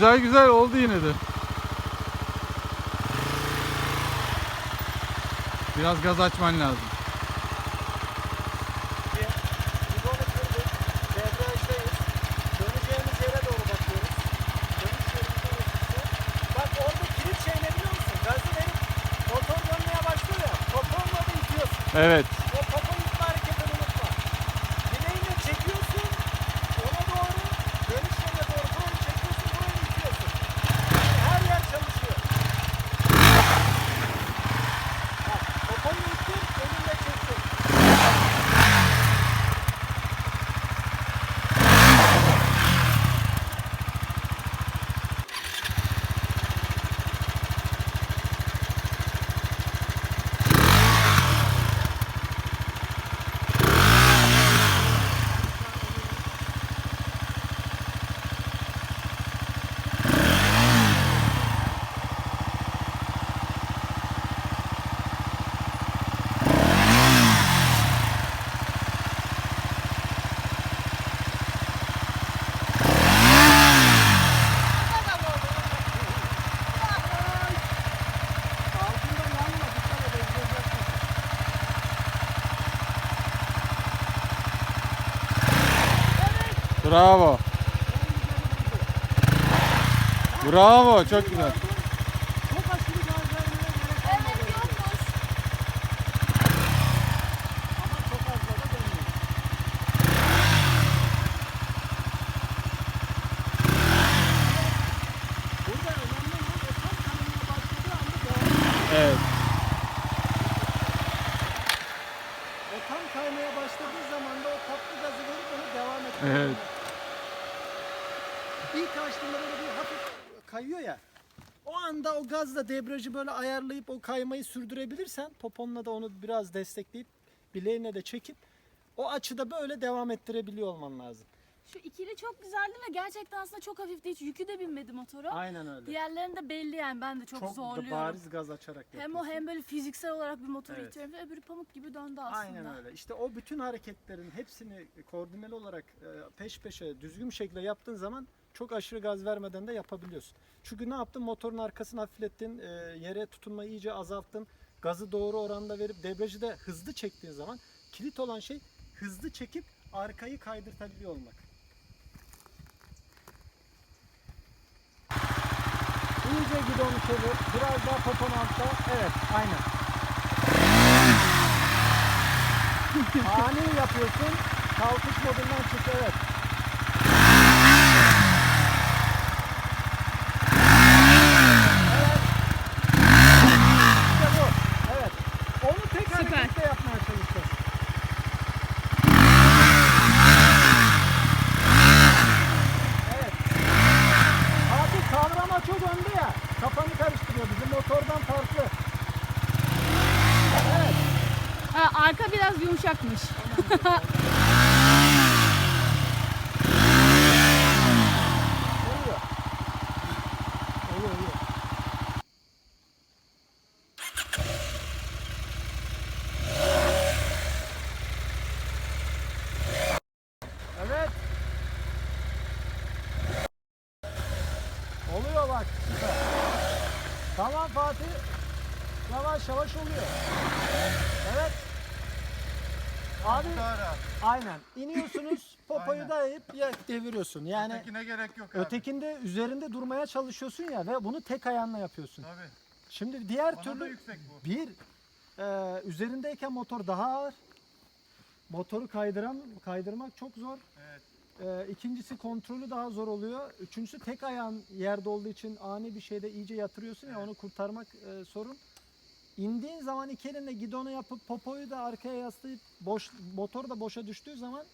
Güzel güzel oldu yine de. Biraz gaz açman lazım. Bidonu kırdık. Debriyajdayız. Döneceğimiz yere doğru bakıyoruz. Dönüş yerinde orası. Bak orada kilit şey ne biliyor musun? Gazı verip motor dönmeye başlıyor ya. Topuğunla da itiyorsun. Evet. O topu itme hareketini unutma. Bileğinle çekiyorsun. Ona doğru dönüş yerine doğru burayı çekiyorsun. Burayı itiyorsun. Yani her yer çalışıyor. Bak topuğunu ittin. Elinle çektin. Altında yanma. Dikkat et. ezeceksin. Bravo. Bravo. Çok güzel. Çok aşırı gaz vermene gerek Evet olmadı. yokmuş. Ama çok az da dönüyor. Burada önemli olan o tam kanamaya başladığı anda devam ediyor. Evet. O tam kaymaya başladığı zaman da o tatlı gazı verip onu devam ettiriyor. Evet. İlk açtığında böyle bir hafif kayıyor ya. O anda o gazla debriyajı böyle ayarlayıp o kaymayı sürdürebilirsen poponla da onu biraz destekleyip bileğine de çekip o açıda böyle devam ettirebiliyor olman lazım. Şu ikili çok güzeldi ve gerçekten aslında çok hafifti. Hiç yükü de binmedi motora. Aynen öyle. Diğerlerinde belli yani ben de çok, Çok zorluyorum. bariz gaz açarak Hem o yapıyorsun. hem böyle fiziksel olarak bir motoru Evet. itiyorum ve öbürü pamuk gibi döndü aslında. Aynen öyle. İşte o bütün hareketlerin hepsini koordineli olarak e, peş peşe düzgün bir şekilde yaptığın zaman çok aşırı gaz vermeden de yapabiliyorsun. Çünkü ne yaptın? Motorun arkasını hafiflettin, e, yere tutunmayı iyice azalttın. Gazı doğru oranda verip debriyajı da hızlı çektiğin zaman kilit olan şey hızlı çekip arkayı kaydırtabiliyor olmak. İyice gidonu çevir. Biraz daha popon altta. Evet, aynen. Ani yapıyorsun. Kalkış modundan çık. Evet. İşte bu. Evet. Onu tek Süper. harekette yapmaya çalışacağız. Evet. Abi kavrama çok önde ya. Kafanı karıştırıyor. Bizim motordan farklı. Evet. Ha, arka biraz yumuşakmış. Oluyor. Oluyor oluyor. Tamam Fatih. Yavaş yavaş oluyor. Evet. Abi Daha rahat. aynen. İniyorsunuz popoyu Aynen. dayayıp ya deviriyorsun. Yani Ötekine gerek yok abi. ötekinde üzerinde durmaya çalışıyorsun ya ve bunu tek ayağınla yapıyorsun. Tabii. Şimdi diğer Bana da türlü yüksek bu. bir e, üzerindeyken motor daha ağır. Motoru kaydıran kaydırmak çok zor. Evet. E, ikincisi kontrolü daha zor oluyor. Üçüncüsü tek ayağın yerde olduğu için ani bir şeyde iyice yatırıyorsun ya onu kurtarmak e, sorun. İndiğin zaman iki elinle gidonu yapıp popoyu da arkaya yaslayıp boş motor da boşa düştüğü zaman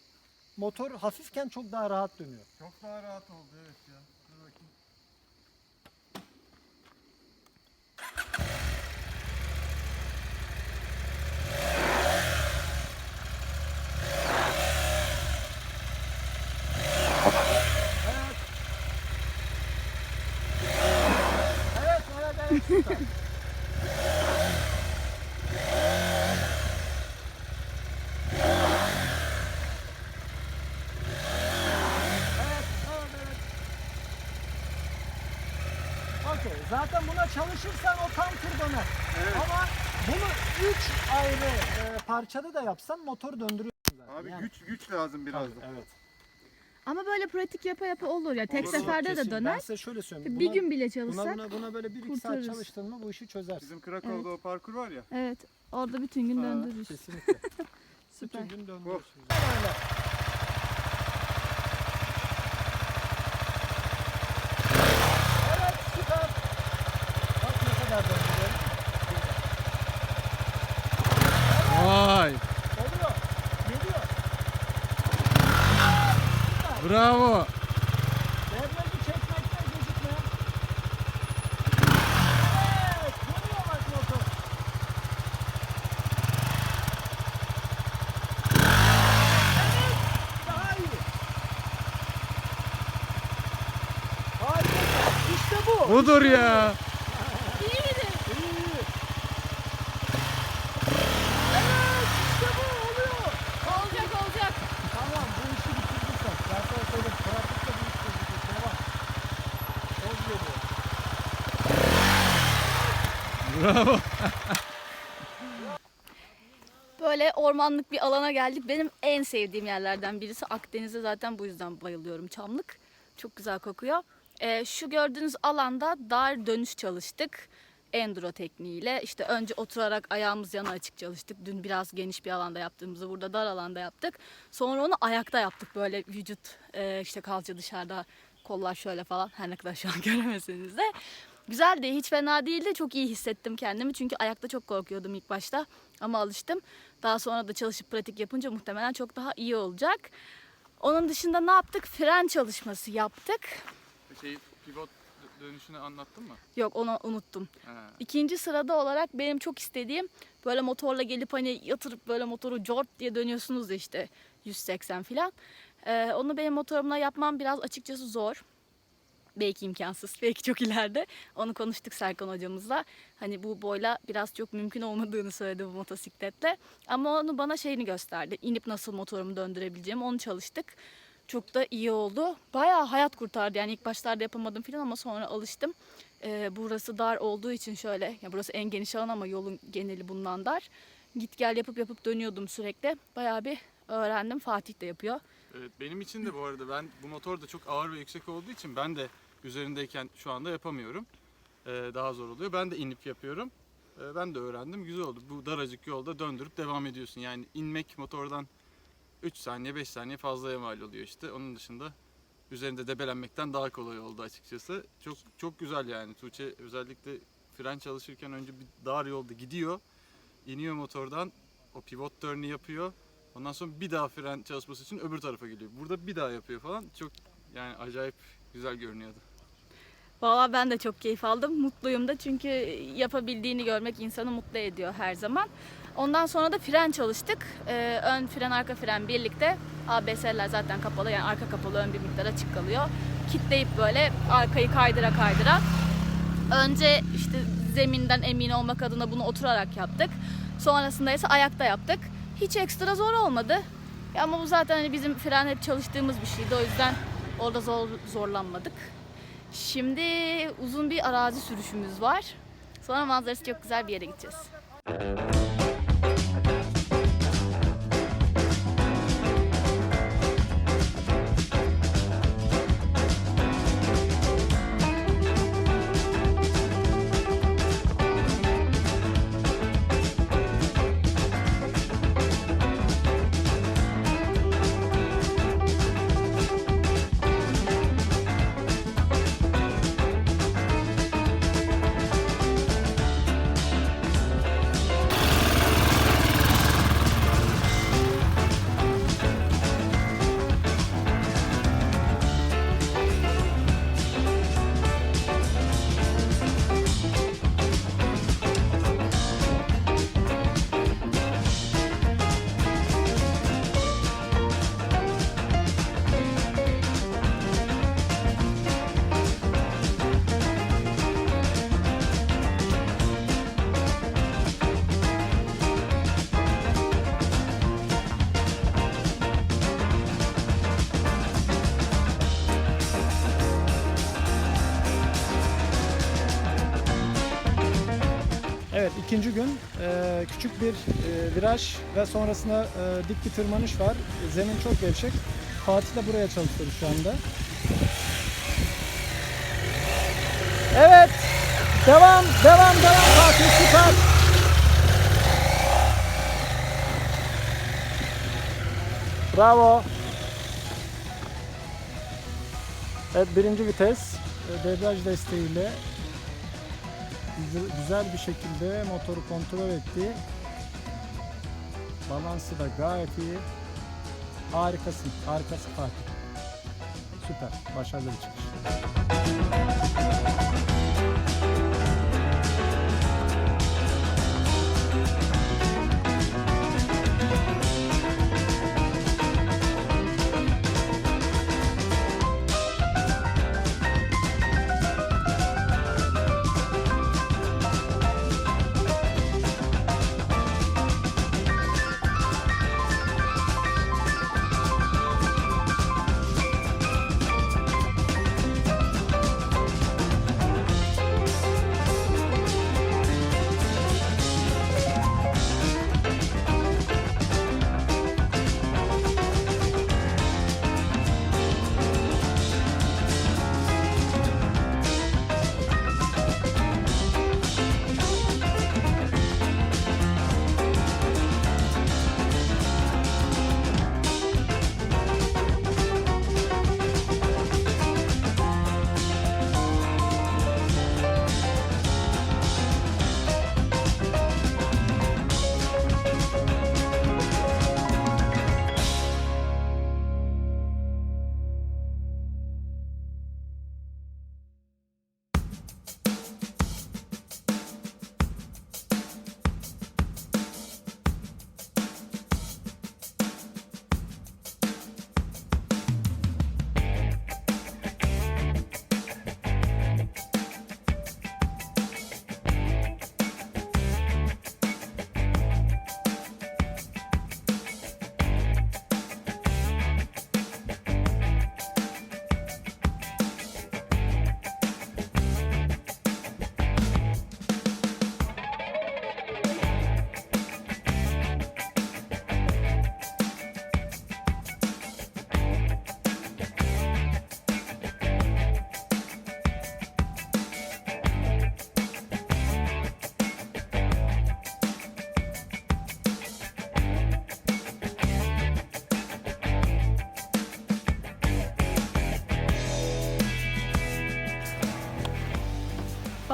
motor hafifken çok daha rahat dönüyor. Çok daha rahat oldu evet ya. Dur bakayım. Evet. Evet, evet, evet. süper. Evet, evet, evet. Okey, zaten buna çalışırsan o tam tır döner. Evet. Ama bunu üç ayrı e, parçada da yapsan motoru döndürüyorsun zaten. Abi Yani- güç güç lazım biraz da. Evet. Ama böyle pratik yapa yapa olur ya. Tek Olur, seferde de Kesin. Ben döner. size şöyle söyleyeyim. Bir Buna- gün bile Buna, çalışsak. buna, buna böyle bir iki saat kurtarırız. çalıştın mı bu işi çözersin. Bizim Krakow'da o parkur var ya. Evet. Orada bütün gün Ha, döndürürüz. Kesinlikle. Süper. Bütün gün. Oh. Öyle. Evet süper. Bak ne kadar döndürüyorum. Vay. Oluyor. Geliyor. Bravo. Devreci çekmekte gecikme. Evet. Dönüyor bak motor. Evet. Daha iyi. Harika. İşte bu. Budur ya. İyi miydi? İyi, iyi. Evet. İşte bu oluyor. Olacak olacak. Tamam bu işi bitirdik sen. Ben sana söyleyeyim. Pratikte bu iş çözecek. Devam. Toz geliyor. Bravo. Böyle ormanlık bir alana geldik. Benim en sevdiğim yerlerden birisi. Akdeniz'e zaten bu yüzden bayılıyorum Çamlık. Çok güzel kokuyor. Ee, şu gördüğünüz alanda dar dönüş çalıştık. Enduro tekniğiyle. İşte önce oturarak ayağımız yana açık çalıştık. Dün biraz geniş bir alanda yaptığımızı burada dar alanda yaptık. Sonra onu ayakta yaptık böyle vücut e, işte kalça dışarıda kollar şöyle falan. Her ne kadar şu an göremeseniz de. Güzeldi, hiç fena değildi. Çok iyi hissettim kendimi. Çünkü ayakta çok korkuyordum ilk başta. Ama alıştım. Daha sonra da çalışıp pratik yapınca muhtemelen çok daha iyi olacak. Onun dışında ne yaptık? Fren çalışması yaptık. Şey pivot dönüşünü anlattın mı? Yok onu unuttum. He. İkinci sırada olarak benim çok istediğim böyle motorla gelip hani yatırıp böyle motoru jort diye dönüyorsunuz da işte 180 falan. Ee, onu benim motorumla yapmam biraz açıkçası zor. Belki imkansız, belki çok ileride. Onu konuştuk Serkan hocamızla. Hani bu boyla biraz çok mümkün olmadığını söyledi bu motosikletle. Ama onu bana şeyini gösterdi. İnip nasıl motorumu döndürebileceğimi onu çalıştık. Çok da iyi oldu. Bayağı hayat kurtardı. Yani ilk başlarda yapamadım falan ama sonra alıştım. Ee, burası dar olduğu için şöyle, ya burası en geniş alan ama yolun geneli bundan dar. Git gel yapıp yapıp dönüyordum sürekli. Bayağı bir öğrendim. Fatih de yapıyor. Evet, benim için de bu arada ben bu motor da çok ağır ve yüksek olduğu için ben de üzerindeyken şu anda yapamıyorum. Ee, daha zor oluyor. Ben de inip yapıyorum. Ee, ben de öğrendim. Güzel oldu. Bu daracık yolda döndürüp devam ediyorsun. Yani inmek motordan 3 saniye 5 saniye fazlaya mal oluyor işte. Onun dışında üzerinde debelenmekten daha kolay oldu açıkçası. Çok çok güzel yani. Tuğçe özellikle fren çalışırken önce bir dar yolda gidiyor. iniyor motordan. O pivot turn'ü yapıyor. Ondan sonra bir daha fren çalışması için öbür tarafa geliyor. Burada bir daha yapıyor falan. Çok yani acayip güzel görünüyordu. Valla ben de çok keyif aldım. Mutluyum da çünkü yapabildiğini görmek insanı mutlu ediyor her zaman. Ondan sonra da fren çalıştık. Ee, ön fren, arka fren birlikte. ABS'ler zaten kapalı yani arka kapalı, ön bir miktar açık kalıyor. Kitleyip böyle arkayı kaydıra kaydıra. Önce işte zeminden emin olmak adına bunu oturarak yaptık. Sonrasında ise ayakta yaptık. Hiç ekstra zor olmadı. Ama bu zaten hani bizim fren hep çalıştığımız bir şeydi. O yüzden orada zor, zorlanmadık. Şimdi uzun bir arazi sürüşümüz var. Sonra manzarası çok güzel bir yere gideceğiz. İkinci gün e, küçük bir e, viraj ve sonrasında e, dik bir tırmanış var. Zemin çok gevşek. Fatih de buraya çalışıyoruz şu anda. Evet. Devam, devam, devam Fatih süper. Bravo. Evet birinci vites e, debriyaj desteğiyle güzel- bir şekilde motoru kontrol etti. Balansı da gayet iyi. Harikasın. Harikasın Fatih. Süper. Başarılı bir çıkış.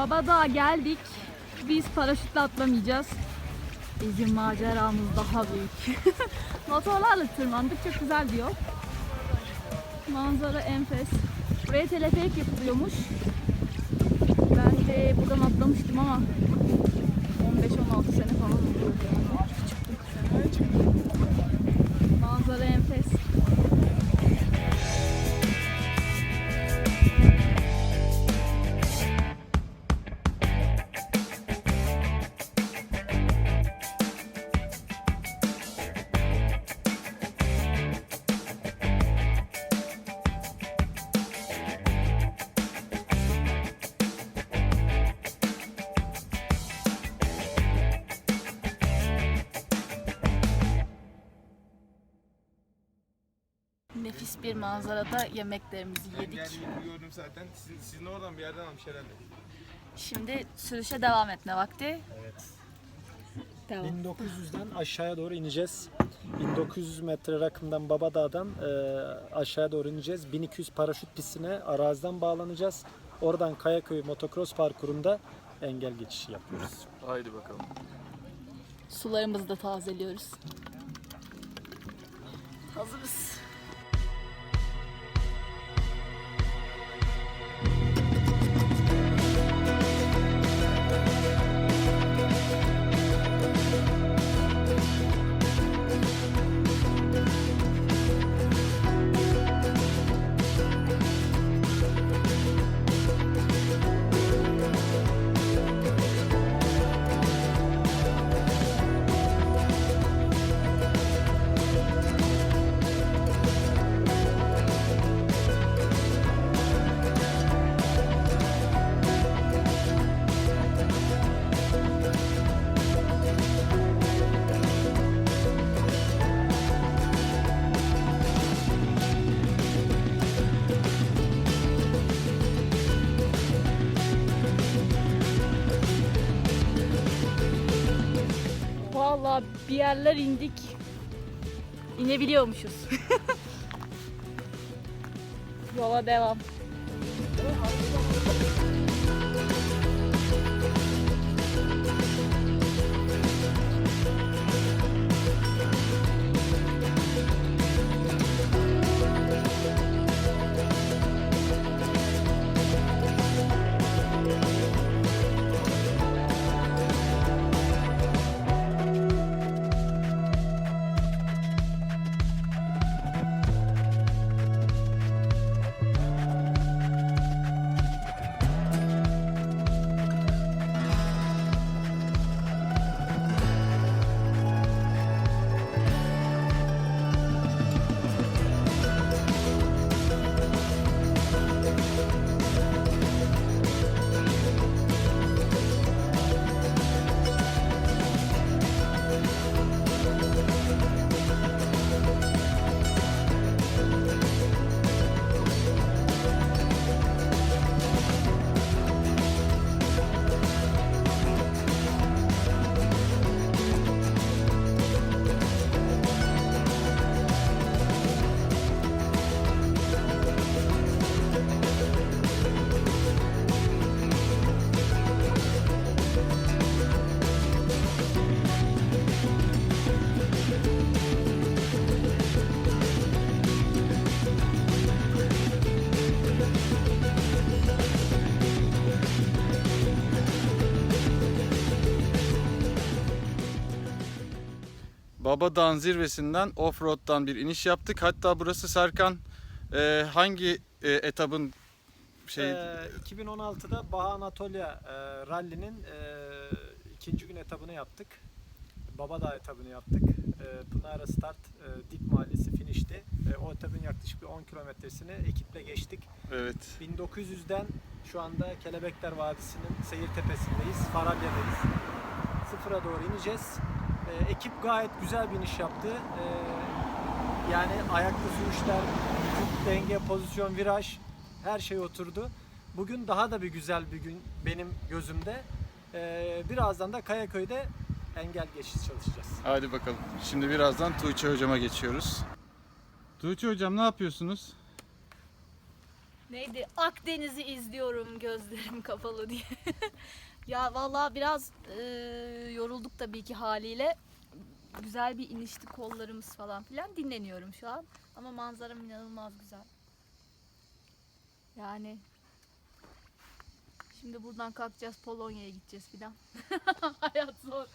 Baba Dağa geldik. Biz paraşütle atlamayacağız. Bizim maceramız daha büyük. Motorlarla tırmandık. Çok güzel bir yol. Manzara enfes. Buraya teleferik yapılıyormuş. Ben de buradan atlamıştım ama manzarada yemeklerimizi Ben yedik. geldiğini gördüm zaten. Sizin, sizin oradan bir yerden almış herhalde. Şimdi sürüşe devam etme vakti. Evet. Devam. 1900'den aşağıya doğru ineceğiz. 1900 metre rakımdan Babadağ'dan e, aşağıya doğru ineceğiz. 1200 paraşüt pistine araziden bağlanacağız. Oradan Kayaköy motocross parkurunda engel geçişi yapıyoruz. Haydi bakalım. Sularımızı da tazeliyoruz. Hazırız. Yerler indik. İnebiliyormuşuz. Yola devam. Baba Dağın zirvesinden offroad'dan bir iniş yaptık. Hatta burası Serkan e, hangi e, etabın şey Ee, 2016'da Baha Anatolia e, Rally'nin e, ikinci gün etabını yaptık. Babadağ etabını yaptık. E, Pınar'a start, e, Dik Mahallesi finişti. E, o etabın yaklaşık bir 10 kilometresini ekiple geçtik. evet 1900'den şu anda Kelebekler Vadisi'nin seyir tepesindeyiz. Faralya'dayız. Sıfıra doğru ineceğiz. Ee, ekip gayet güzel bir iniş yaptı. Ee, yani ayaklı sürüşler, denge, pozisyon, viraj her şey oturdu. Bugün daha da bir güzel bir gün benim gözümde. Ee, birazdan da Kayaköy'de engel geçiş çalışacağız. hadi bakalım. Şimdi birazdan Tuğçe hocama geçiyoruz. Tuğçe hocam ne yapıyorsunuz? Neydi? Akdeniz'i izliyorum gözlerim kapalı diye. Ya vallahi biraz e, yorulduk tabii ki haliyle. Güzel bir inişti kollarımız falan filan dinleniyorum şu an. Ama manzaram inanılmaz güzel. Yani şimdi buradan kalkacağız Polonya'ya gideceğiz filan. Hayat zor.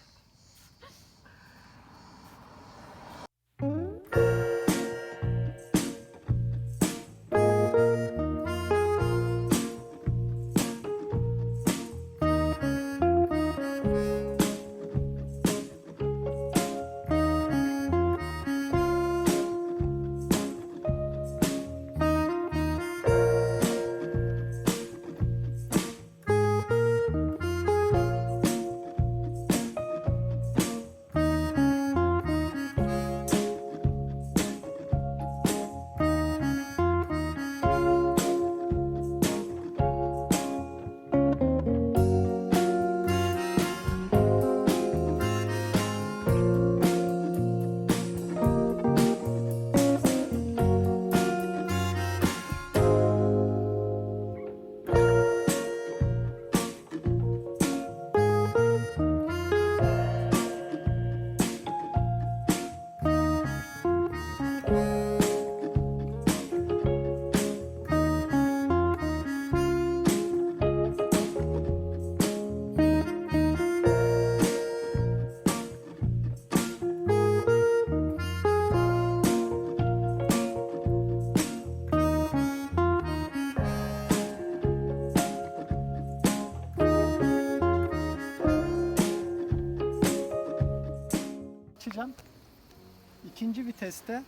İkinci viteste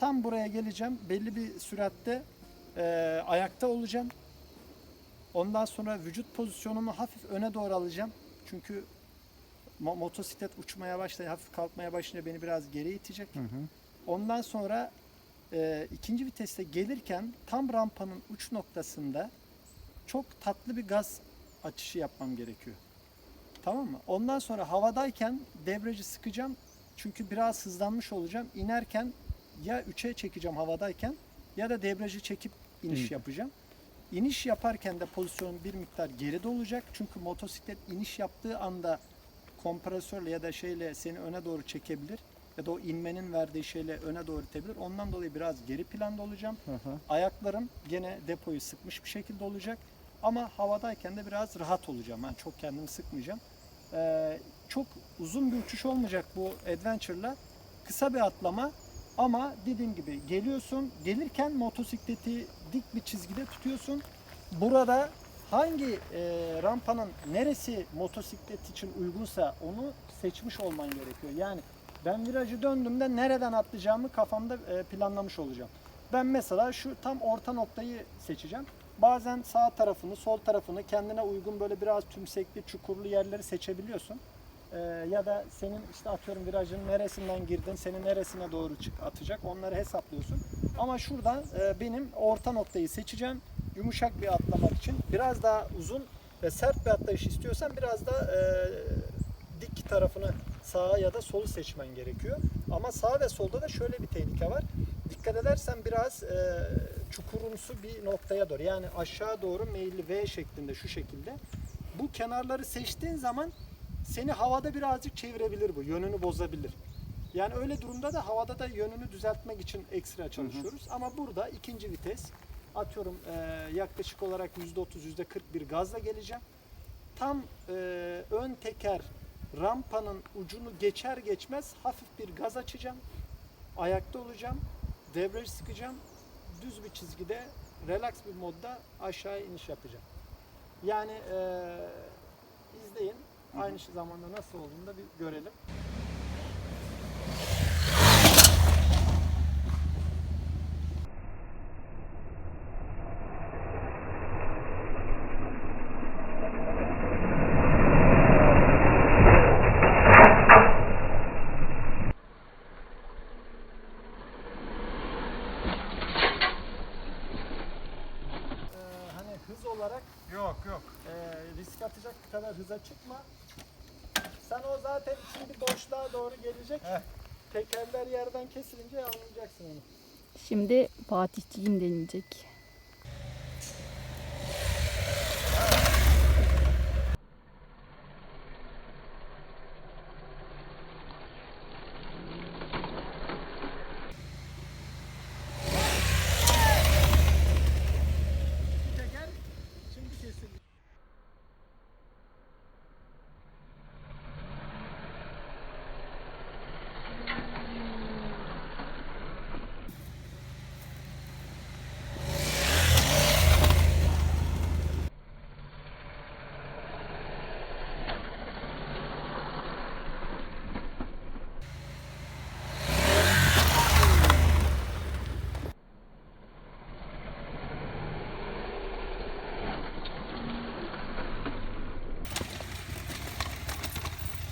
tam buraya geleceğim. Belli bir süratte e, ayakta olacağım. Ondan sonra vücut pozisyonumu hafif öne doğru alacağım. Çünkü mo- motosiklet uçmaya başlayınca, hafif kalkmaya başlayınca beni biraz geri itecek. Ondan sonra e, ikinci viteste gelirken tam rampanın uç noktasında çok tatlı bir gaz açışı yapmam gerekiyor. Tamam mı? Ondan sonra havadayken debriyajı sıkacağım. Çünkü biraz hızlanmış olacağım. İnerken ya 3'e çekeceğim havadayken ya da debriyajı çekip iniş İyi. yapacağım. İniş yaparken de pozisyonum bir miktar geride olacak. Çünkü motosiklet iniş yaptığı anda kompresörle ya da şeyle seni öne doğru çekebilir. Ya da o inmenin verdiği şeyle öne doğru itebilir. Ondan dolayı biraz geri planda olacağım. Ayaklarım gene depoyu sıkmış bir şekilde olacak. Ama havadayken de biraz rahat olacağım. Yani çok kendimi sıkmayacağım. Ee, çok uzun bir uçuş olmayacak bu Adventure'la. Kısa bir atlama ama dediğim gibi geliyorsun. Gelirken motosikleti dik bir çizgide tutuyorsun. Burada hangi e, rampanın neresi motosiklet için uygunsa onu seçmiş olman gerekiyor. Yani ben virajı döndüğümde nereden atlayacağımı kafamda e, planlamış olacağım. Ben mesela şu tam orta noktayı seçeceğim. Bazen sağ tarafını, sol tarafını kendine uygun böyle biraz tümsekli, çukurlu yerleri seçebiliyorsun. Ee, ya da senin işte atıyorum virajın neresinden girdin, seni neresine doğru çık atacak onları hesaplıyorsun. Ama şuradan e, benim orta noktayı seçeceğim. Yumuşak bir atlamak için. Biraz daha uzun ve sert bir atlayış istiyorsan biraz da e, dik tarafını sağa ya da solu seçmen gerekiyor. Ama sağ ve solda da şöyle bir tehlike var. Dikkat edersen biraz e, çukurumsu bir noktaya doğru yani aşağı doğru meyilli V şeklinde şu şekilde. Bu kenarları seçtiğin zaman seni havada birazcık çevirebilir bu. Yönünü bozabilir. Yani öyle durumda da havada da yönünü düzeltmek için ekstra çalışıyoruz. Ama burada ikinci vites atıyorum e, yaklaşık olarak %30 %40 bir gazla geleceğim. Tam e, ön teker rampanın ucunu geçer geçmez hafif bir gaz açacağım. Ayakta olacağım. Debriyaj sıkacağım. Düz bir çizgide relax bir modda aşağı iniş yapacağım. Yani e, izleyin. Aynı zamanda nasıl olduğunu da bir görelim. Ee, hani hız olarak Yok yok. e, risk atacak kadar hıza çıkma. Sen o zaten şimdi boşluğa doğru gelecek. Heh. Tekerler yerden kesilince anlayacaksın onu. Şimdi Fatihciğim denilecek. Teker şimdi kesildi.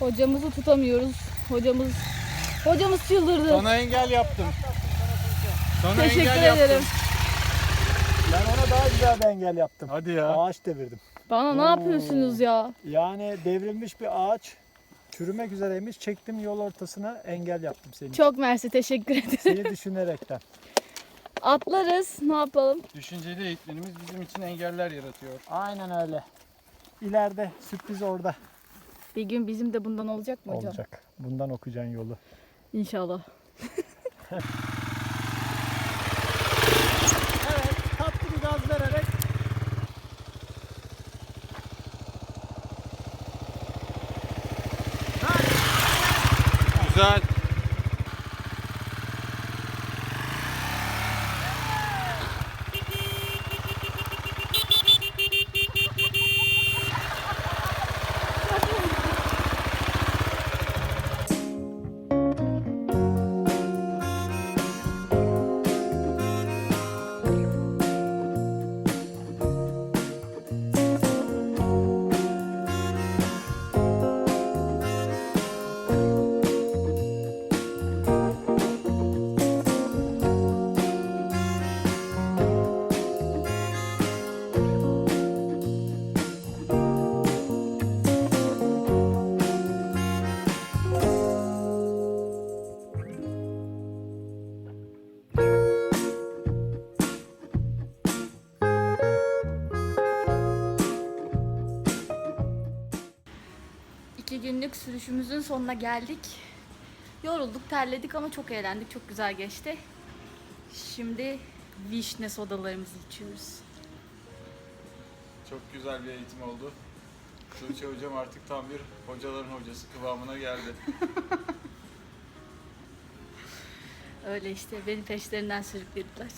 Hocamızı tutamıyoruz. Hocamız hocamız çıldırdı. Sana engel yaptım. Sana Teşekkür engel yaptım. ederim. Ben ona daha güzel bir engel yaptım. Hadi ya. Ağaç devirdim. Bana ne yapıyorsunuz ya? Yani devrilmiş bir ağaç çürümek üzereymiş. Çektim yol ortasına engel yaptım seni. Çok mersi teşekkür ederim. Seni düşünerekten. Atlarız. Ne yapalım? Düşünceli eğitmenimiz bizim için engeller yaratıyor. Aynen öyle. İleride sürpriz orada Bir gün bizim de bundan olacak mı hocam? olacak. Bundan okuyacaksın yolu. İnşallah. sürüşümüzün sonuna geldik. Yorulduk, terledik ama çok eğlendik. Çok güzel geçti. Şimdi vişne sodalarımızı içiyoruz. Çok güzel bir eğitim oldu. Tuğçe hocam artık tam bir hocaların hocası kıvamına geldi. Öyle işte beni peşlerinden sürüklediler.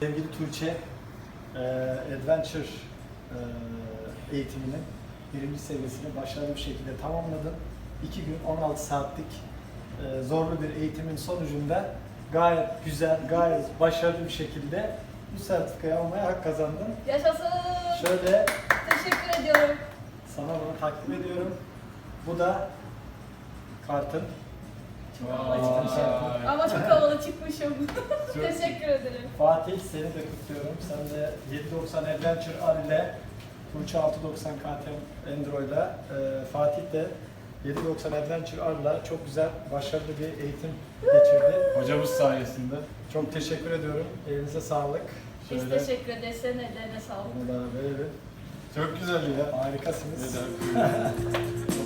Sevgili Tuğçe, e, Adventure e, eğitiminin birinci seviyesini başarılı bir şekilde tamamladın. 2 gün 16 saatlik e, zorlu bir eğitimin sonucunda gayet güzel, gayet başarılı bir şekilde bu sertifikayı almaya hak kazandın. Yaşasın! Şöyle Teşekkür ediyorum. sana bunu takdim ediyorum. Bu da kartın. Vay. Ama çok havalı çıkmışım. Teşekkür ederim. Fatih seni de kutluyorum. Sen de 790 Adventure R ile Tuğçe 690 KTM Enduro'yla e, Fatih de 790 Adventure R ile çok güzel, başarılı bir eğitim geçirdi. Hocamız sayesinde. Çok teşekkür ediyorum. Elinize sağlık. Biz Şöyle teşekkür ederiz. Senin ellerine sağlık. bunu da verelim. Çok güzel ya. Harikasınız. Çok